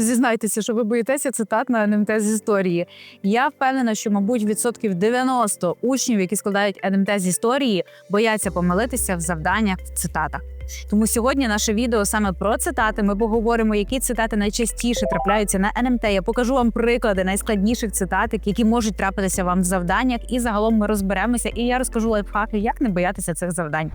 Зізнайтеся, що ви боїтеся цитат на НМТ з історії. Я впевнена, що, мабуть, відсотків 90 учнів, які складають НМТ з історії, бояться помилитися в завданнях в цитатах. Тому сьогодні наше відео саме про цитати. Ми поговоримо, які цитати найчастіше трапляються на НМТ. Я покажу вам приклади найскладніших цитатик, які можуть трапитися вам в завданнях. І загалом ми розберемося. І я розкажу лайфхаки, як не боятися цих завдань.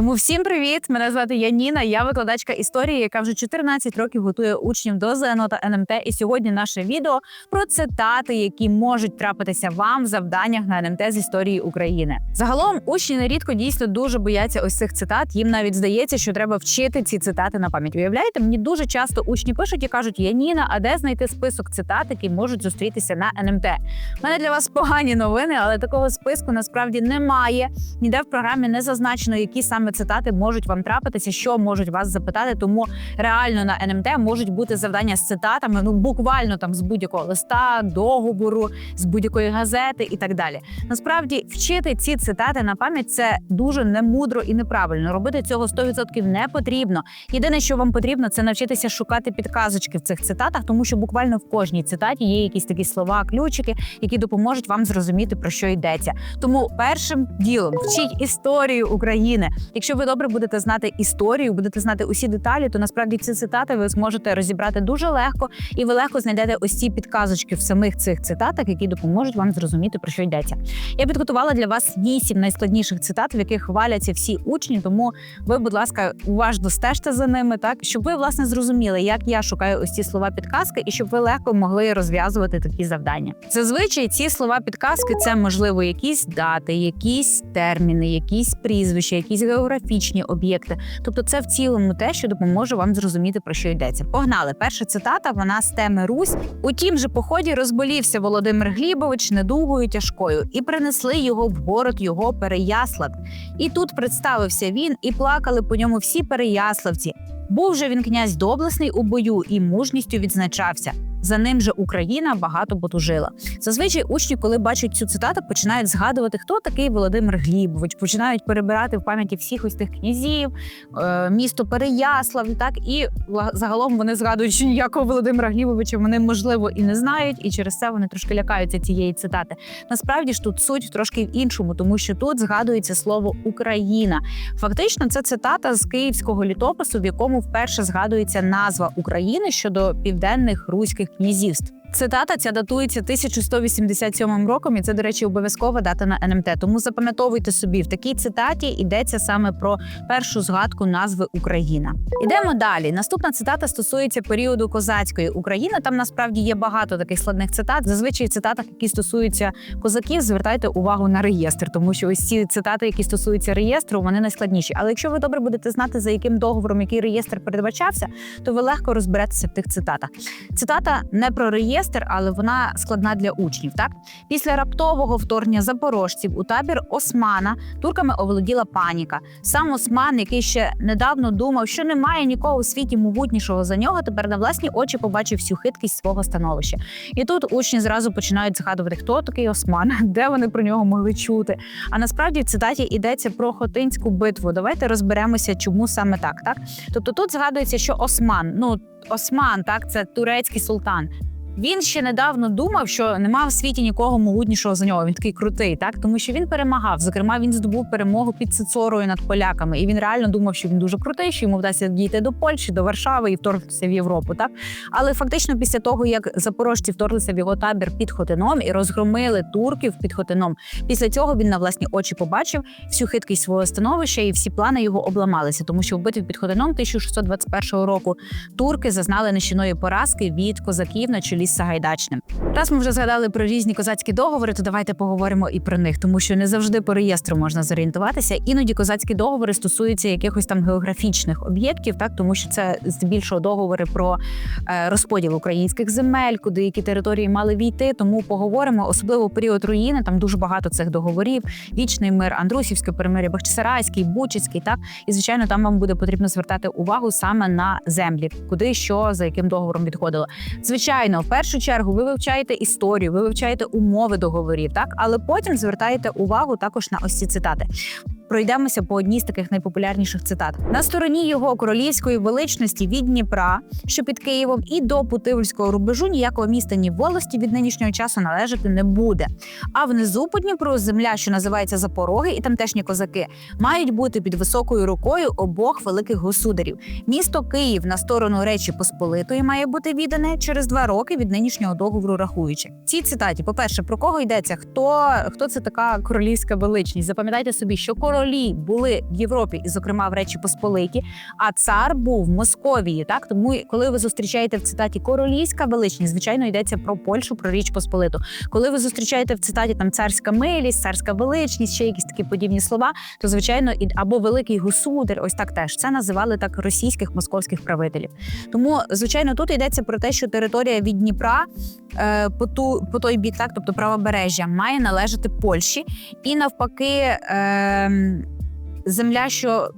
Тому всім привіт! Мене звати Яніна. Я викладачка історії, яка вже 14 років готує учнів до ЗНО та НМТ. І сьогодні наше відео про цитати, які можуть трапитися вам в завданнях на НМТ з історії України. Загалом учні нерідко дійсно дуже бояться ось цих цитат. Їм навіть здається, що треба вчити ці цитати на пам'ять. Уявляєте, мені дуже часто учні пишуть і кажуть: Яніна, а де знайти список цитат, які можуть зустрітися на НМТ? У мене для вас погані новини, але такого списку насправді немає. Ніде в програмі не зазначено, які саме цитати можуть вам трапитися, що можуть вас запитати. Тому реально на НМТ можуть бути завдання з цитатами, ну буквально там з будь-якого листа, договору, з будь-якої газети і так далі. Насправді вчити ці цитати на пам'ять це дуже немудро і неправильно. Робити цього 100% не потрібно. Єдине, що вам потрібно, це навчитися шукати підказочки в цих цитатах, тому що буквально в кожній цитаті є якісь такі слова, ключики, які допоможуть вам зрозуміти про що йдеться. Тому першим ділом вчіть історію України. Якщо ви добре будете знати історію, будете знати усі деталі, то насправді ці цитати ви зможете розібрати дуже легко, і ви легко знайдете ось ці підказочки в самих цих цитатах, які допоможуть вам зрозуміти про що йдеться. Я підготувала для вас вісім найскладніших цитат, в яких хваляться всі учні. Тому ви, будь ласка, уважно стежте за ними, так щоб ви власне зрозуміли, як я шукаю ось ці слова підказки, і щоб ви легко могли розв'язувати такі завдання. Зазвичай ці слова підказки це можливо якісь дати, якісь терміни, якісь прізвища, якісь географічні об'єкти. Тобто, це в цілому те, що допоможе вам зрозуміти про що йдеться. Погнали. Перша цитата вона з теми Русь. У тім же поході розболівся Володимир Глібович недугою тяжкою, і принесли його в город його Переяслав. І тут представився він, і плакали по ньому всі переяславці. Був же він князь доблесний у бою і мужністю відзначався. За ним же Україна багато потужила. Зазвичай учні, коли бачать цю цитату, починають згадувати, хто такий Володимир Глібович, починають перебирати в пам'яті всіх ось тих князів, е, місто Переяслав. Так і загалом вони згадують, що ніякого Володимира Глібовича вони можливо і не знають, і через це вони трошки лякаються цієї цитати. Насправді ж тут суть трошки в іншому, тому що тут згадується слово Україна. Фактично, це цитата з київського літопису, в якому вперше згадується назва України щодо південних руських князівств. Цитата ця датується 1187 роком, і це, до речі, обов'язкова дата на НМТ. Тому запам'ятовуйте собі, в такій цитаті йдеться саме про першу згадку назви Україна. Ідемо далі. Наступна цитата стосується періоду козацької України. Там насправді є багато таких складних цитат. Зазвичай в цитатах, які стосуються козаків, звертайте увагу на реєстр, тому що ось ці цитати, які стосуються реєстру, вони найскладніші. Але якщо ви добре будете знати, за яким договором який реєстр передбачався, то ви легко розберетеся в тих цитатах. Цитата не про реєстр, але вона складна для учнів. Так після раптового вторгнення запорожців у табір Османа турками оволоділа паніка. Сам Осман, який ще недавно думав, що немає нікого у світі могутнішого за нього, тепер на власні очі побачив всю хиткість свого становища. І тут учні зразу починають згадувати, хто такий Осман, де вони про нього могли чути. А насправді в цитаті йдеться про Хотинську битву. Давайте розберемося, чому саме так. Так, тобто тут згадується, що Осман, ну Осман, так це турецький султан. Він ще недавно думав, що нема в світі нікого могутнішого за нього. Він такий крутий, так тому що він перемагав. Зокрема, він здобув перемогу під Цицорою над поляками, і він реально думав, що він дуже крутий, що йому вдасться дійти до Польщі, до Варшави і вторгнутися в Європу. Так але фактично, після того як запорожці вторглися в його табір під Хотином і розгромили турків під Хотином, після цього він на власні очі побачив всю хиткість свого становища, і всі плани його обламалися, тому що в битві під Хотином 1621 року турки зазнали нищівної поразки від козаків на чолі з Сагайдачним. Раз ми вже згадали про різні козацькі договори, то давайте поговоримо і про них, тому що не завжди по реєстру можна зорієнтуватися. Іноді козацькі договори стосуються якихось там географічних об'єктів, так тому що це здебільшого договори про е, розподіл українських земель, куди які території мали війти. Тому поговоримо, особливо період руїни. Там дуже багато цих договорів: вічний мир, Андрусівське перемир'я, Бахчисарайський, Бучицький. Так і звичайно, там вам буде потрібно звертати увагу саме на землі, куди що за яким договором відходило. Звичайно, першу чергу ви вивчаєте історію, ви вивчаєте умови договорів, так але потім звертаєте увагу також на ось ці цитати. Пройдемося по одній з таких найпопулярніших цитат. На стороні його королівської величності від Дніпра, що під Києвом, і до Путивльського рубежу ніякого міста ні волості від нинішнього часу належати не буде. А внизу по Дніпру земля, що називається Запороги, і тамтешні козаки, мають бути під високою рукою обох великих государів. Місто Київ на сторону Речі Посполитої має бути віддане через два роки від нинішнього договору, рахуючи цій цитаті. По перше, про кого йдеться? Хто хто це така королівська величність? Запам'ятайте собі, що королі були в Європі, і зокрема в Речі Посполиті, а цар був в Московії. Так тому, коли ви зустрічаєте в цитаті королівська величність, звичайно йдеться про Польщу, про Річ Посполиту. Коли ви зустрічаєте в цитаті там царська милість, царська величність, ще якісь такі подібні слова, то звичайно і або великий государ, ось так теж це називали так російських московських правителів. Тому, звичайно, тут йдеться про те, що територія від Дніпра е, по ту по той бік, так тобто правобережжя, має належати Польщі, і навпаки, е, земля, що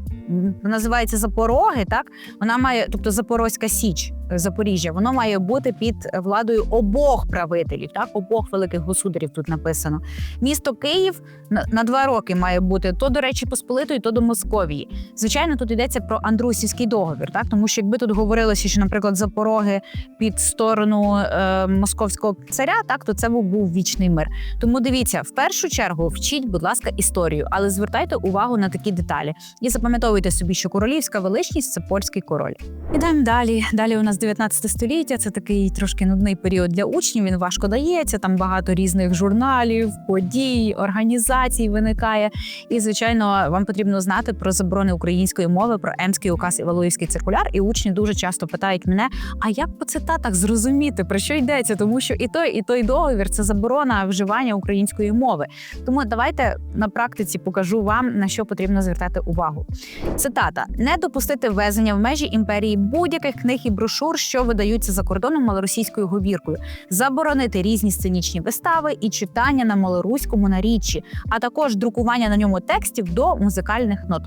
називається Запороги, так вона має, тобто Запорозька Січ. Запоріжжя, воно має бути під владою обох правителів, так обох великих государів тут написано. Місто Київ на, два роки має бути то до речі, посполитої, то до Московії. Звичайно, тут йдеться про Андрусівський договір, так тому що якби тут говорилося, що, наприклад, запороги під сторону е, московського царя, так то це був, був вічний мир. Тому дивіться, в першу чергу вчіть, будь ласка, історію, але звертайте увагу на такі деталі і запам'ятовуйте собі, що королівська величність це польський король. Ідемо далі. Далі у нас 19 століття. Це такий трошки нудний період для учнів. Він важко дається. Там багато різних журналів, подій, організацій виникає. І, звичайно, вам потрібно знати про заборони української мови, про Емський указ і Валуївський циркуляр. І учні дуже часто питають мене: а як по цитатах зрозуміти про що йдеться? Тому що і той, і той договір це заборона вживання української мови. Тому давайте на практиці покажу вам на що потрібно звертати увагу. Цитата: не допустити ввезення в межі імперії будь-яких книг і брошур, що видаються за кордоном малоросійською говіркою, заборонити різні сценічні вистави і читання на малоруському наріччі, а також друкування на ньому текстів до музикальних нот.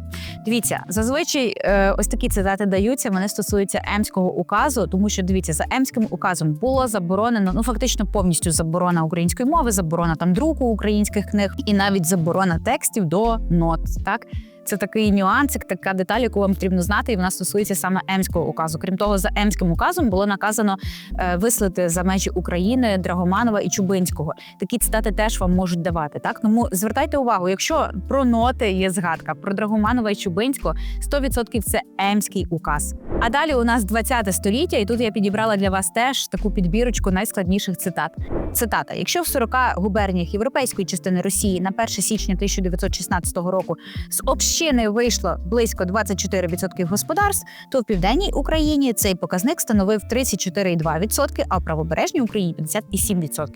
Дивіться, зазвичай е, ось такі цитати даються. Вони стосуються емського указу, тому що дивіться, за емським указом було заборонено ну фактично повністю заборона української мови, заборона там друку українських книг і навіть заборона текстів до нот. Так. Це такий нюансик, така деталь, яку вам потрібно знати, і вона стосується саме Емського указу. Крім того, за Емським указом було наказано е, вислати за межі України Драгоманова і Чубинського. Такі цитати теж вам можуть давати. Так тому звертайте увагу, якщо про ноти є згадка про Драгоманова і Чубинського, 100% це Емський указ. А далі у нас 20 століття, і тут я підібрала для вас теж таку підбірочку найскладніших цитат. Цитата: якщо в 40 губерніях європейської частини Росії на 1 січня 1916 року з общини вийшло близько 24% господарств, то в південній Україні цей показник становив 34,2%, а в правобережній Україні 57%.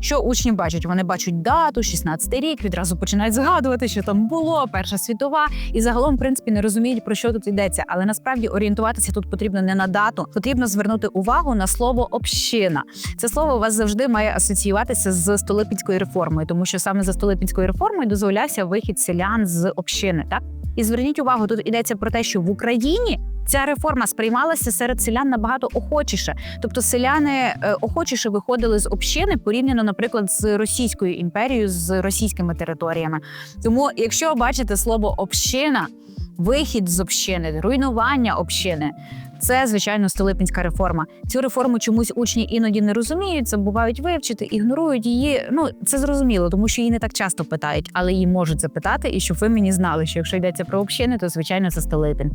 Що учні бачать? Вони бачать дату, 16-й рік, відразу починають згадувати, що там було Перша світова, і загалом, в принципі, не розуміють про що тут йдеться. Але насправді орієнтуватися тут потрібно не на дату, потрібно звернути увагу на слово община. Це слово у вас завжди має асоціюватися з Столипінською реформою, тому що саме за Столипінською реформою дозволявся вихід селян з общини. Так і зверніть увагу, тут йдеться про те, що в Україні. Ця реформа сприймалася серед селян набагато охочіше, тобто селяни е, охочіше виходили з общини порівняно, наприклад, з Російською імперією, з російськими територіями. Тому, якщо бачите слово община, вихід з общини, руйнування общини, це звичайно Столипінська реформа. Цю реформу чомусь учні іноді не розуміють, забувають вивчити, ігнорують її. Ну це зрозуміло, тому що її не так часто питають, але її можуть запитати. І щоб ви мені знали, що якщо йдеться про общини, то звичайно це Столипін.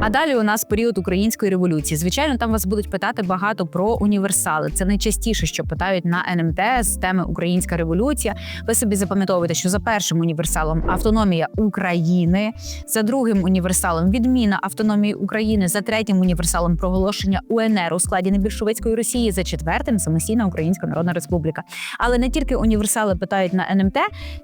А далі у нас період української революції. Звичайно, там вас будуть питати багато про універсали. Це найчастіше, що питають на НМТ з теми Українська революція. Ви собі запам'ятовуєте, що за першим універсалом автономія України, за другим універсалом відміна автономії України, за третім універсалом проголошення УНР у складі небільшовицької Росії, за четвертим самостійна Українська Народна Республіка. Але не тільки універсали питають на НМТ,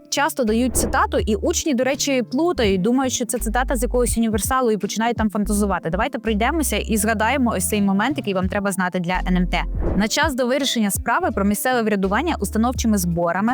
часто дають цитату, і учні, до речі, плутають, думають, що це цитата з якогось універсалу і починають там пофантазувати. Давайте пройдемося і згадаємо ось цей момент, який вам треба знати для НМТ. На час до вирішення справи про місцеве врядування установчими зборами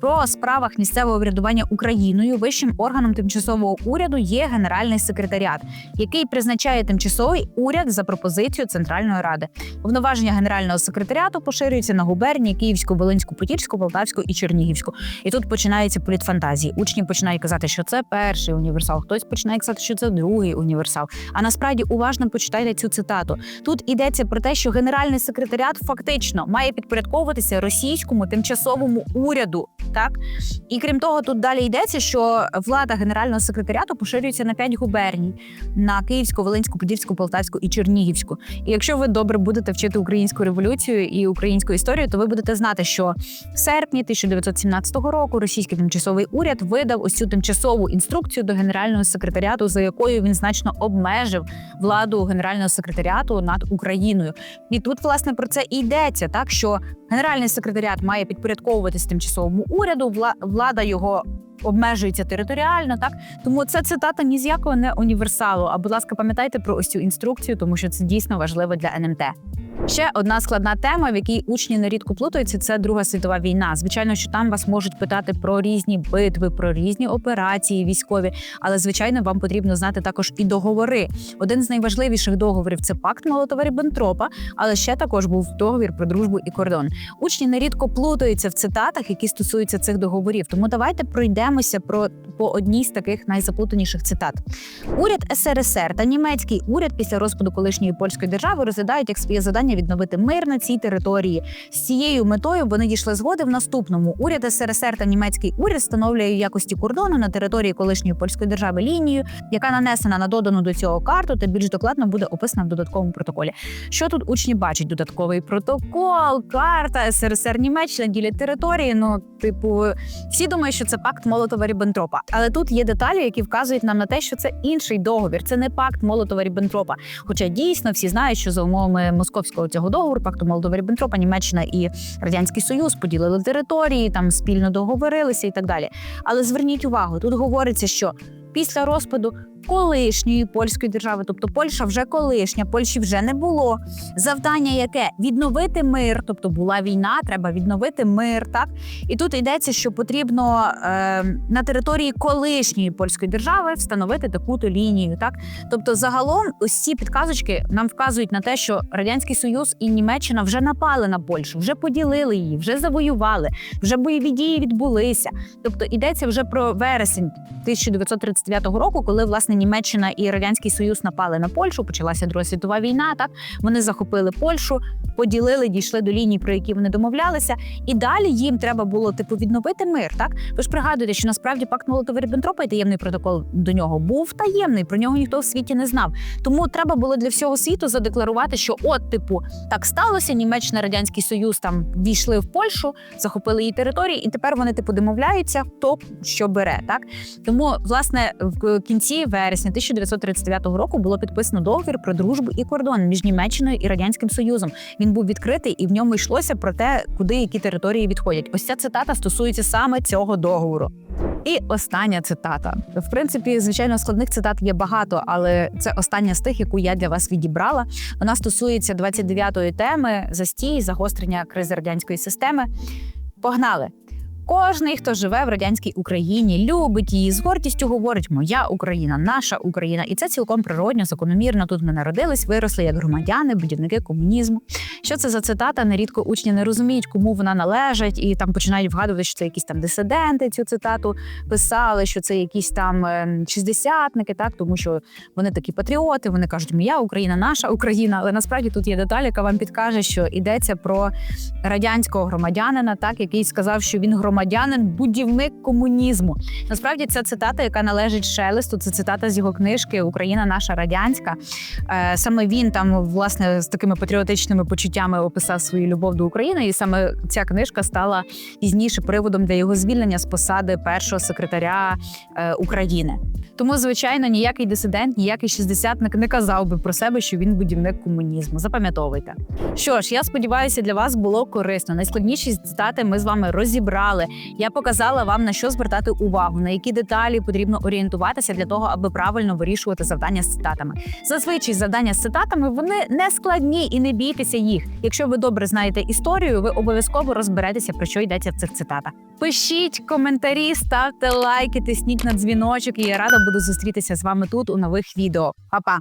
про справах місцевого врядування Україною вищим органом тимчасового уряду є генеральний секретаріат, який призначає тимчасовий уряд за пропозицією Центральної ради. Повноваження генерального секретаріату поширюються на губернії Київську, Волинську, Потірську, Полтавську і Чернігівську. І тут починаються політфантазії. Учні починають казати, що це перший універсал, хтось починає казати, що це другий універсал. А насправді уважно почитайте цю цитату. Тут йдеться про те, що генеральний секретаріат фактично має підпорядковуватися російському тимчасовому уряду. Так і крім того, тут далі йдеться, що влада генерального секретаріату поширюється на п'ять губерній: на Київську, Волинську, Подільську, Полтавську і Чернігівську. І якщо ви добре будете вчити українську революцію і українську історію, то ви будете знати, що в серпні 1917 року російський тимчасовий уряд видав ось цю тимчасову інструкцію до генерального секретаріату, за якою він значно обмежив владу генерального секретаріату над Україною. І тут власне про це і йдеться, так що генеральний секретаріат має підпорядковуватись тимчасовому уряду, вла- влада його. Обмежується територіально, так тому це цитата ні з якого не універсалу. А будь ласка, пам'ятайте про ось цю інструкцію, тому що це дійсно важливо для НМТ. Ще одна складна тема, в якій учні нерідко плутаються, це Друга світова війна. Звичайно, що там вас можуть питати про різні битви, про різні операції військові, але звичайно вам потрібно знати також і договори. Один з найважливіших договорів це пакт молотова ріббентропа але ще також був договір про дружбу і кордон. Учні нерідко плутаються в цитатах, які стосуються цих договорів. Тому давайте пройдемося про по одній з таких найзаплутаніших цитат. Уряд СРСР та німецький уряд після розпаду колишньої польської держави розглядають як своє завдання відновити мир на цій території. З цією метою вони дійшли згоди в наступному. Уряд СРСР та німецький уряд встановлює якості кордону на території колишньої польської держави лінію, яка нанесена на додану до цього карту, та більш докладно буде описана в додатковому протоколі. Що тут учні бачать? Додатковий протокол, карта СРСР Німеччина ділять території. Ну, типу, всі думають, що це пакт молотова ріббентропа Але тут є деталі, які вказують нам на те, що це інший договір. Це не пакт молотова ріббентропа Хоча дійсно всі знають, що за умовами московського цього договору, пакту Молдова ріббентропа Німеччина і Радянський Союз поділили території, там спільно договорилися і так далі. Але зверніть увагу, тут говориться, що після розпаду колишньої польської держави, тобто Польща вже колишня, Польщі вже не було. Завдання яке відновити мир, тобто була війна, треба відновити мир. Так і тут йдеться, що потрібно е, на території колишньої польської держави встановити таку-то лінію. Так, тобто, загалом, ось ці підказочки нам вказують на те, що радянський союз і Німеччина вже напали на Польщу, вже поділили її, вже завоювали, вже бойові дії відбулися. Тобто йдеться вже про вересень 1939 року, коли власне Німеччина і радянський союз напали на Польщу. Почалася Друга світова війна. Так вони захопили Польщу, поділили, дійшли до ліній, про які вони домовлялися, і далі їм треба було типу відновити мир. Так ви ж пригадуєте, що насправді пакт молотова ріббентропа і таємний протокол до нього був таємний. Про нього ніхто в світі не знав. Тому треба було для всього світу задекларувати, що от, типу, так сталося. Німеччина, радянський союз там війшли в Польщу, захопили її території, і тепер вони типу домовляються, хто що бере. Так тому, власне, в кінці вересня 1939 року було підписано договір про дружбу і кордон між Німеччиною і радянським союзом. Він був відкритий і в ньому йшлося про те, куди які території відходять. Ось ця цитата стосується саме цього договору. І остання цитата. В принципі, звичайно, складних цитат є багато, але це остання з тих, яку я для вас відібрала. Вона стосується 29-ї теми застій, загострення кризи радянської системи. Погнали! Кожний, хто живе в радянській Україні, любить її з гордістю говорить Моя Україна, наша Україна, і це цілком природньо, закономірно. Тут ми народились, виросли як громадяни, будівники комунізму. Що це за цитата? Нерідко учні не розуміють, кому вона належить, і там починають вгадувати, що це якісь там дисиденти. Цю цитату писали, що це якісь там ем, шістдесятники, так тому що вони такі патріоти. Вони кажуть, Моя Україна, наша Україна. Але насправді тут є деталь, яка вам підкаже, що йдеться про радянського громадянина, так який сказав, що він громадянин, будівник комунізму. Насправді ця цитата, яка належить Шелесту, це цитата з його книжки Україна наша радянська. Е, Саме він там власне з такими патріотичними почуттями описав свою любов до України, і саме ця книжка стала пізніше приводом для його звільнення з посади першого секретаря е, України. Тому, звичайно, ніякий дисидент, ніякий шістдесятник не казав би про себе, що він будівник комунізму. Запам'ятовуйте. Що ж, я сподіваюся, для вас було корисно. Найскладніші цитати ми з вами розібрали. Розуміли. Я показала вам на що звертати увагу, на які деталі потрібно орієнтуватися для того, аби правильно вирішувати завдання з цитатами. Зазвичай завдання з цитатами вони не складні і не бійтеся їх. Якщо ви добре знаєте історію, ви обов'язково розберетеся про що йдеться в цих цитатах. Пишіть коментарі, ставте лайки, тисніть на дзвіночок. І я рада буду зустрітися з вами тут у нових відео. Па-па!